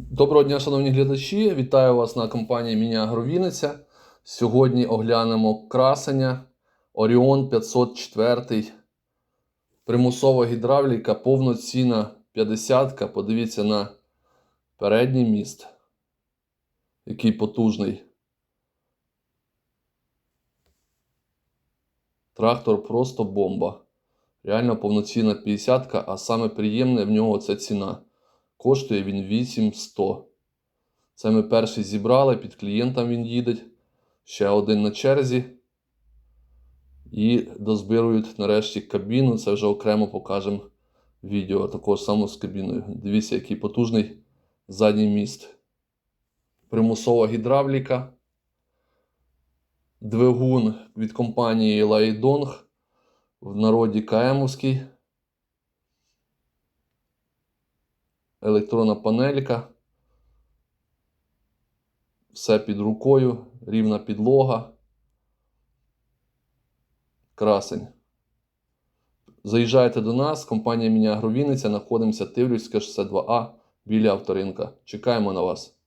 Доброго дня, шановні глядачі! Вітаю вас на компанії Міні Агровіниця. Сьогодні оглянемо красення Orion 504. Примусова гідравліка, повноцінна 50. Подивіться на передній міст, який потужний. Трактор просто бомба. Реально повноцінна 50, а саме приємне в нього це ціна. Коштує він 8100. Це ми перший зібрали, під клієнтом він їде. Ще один на черзі. І дозбирують нарешті кабіну. Це вже окремо покажемо відео також само з кабіною. Дивіться, який потужний задній міст. Примусова гідравліка. Двигун від компанії Лайдонг. В народі КМовський. Електронна панелька. Все під рукою, рівна підлога. Красень. Заїжджайте до нас, компанія Міні Агровіниця, знаходимося Тиврівська 62А біля авторинка. Чекаємо на вас.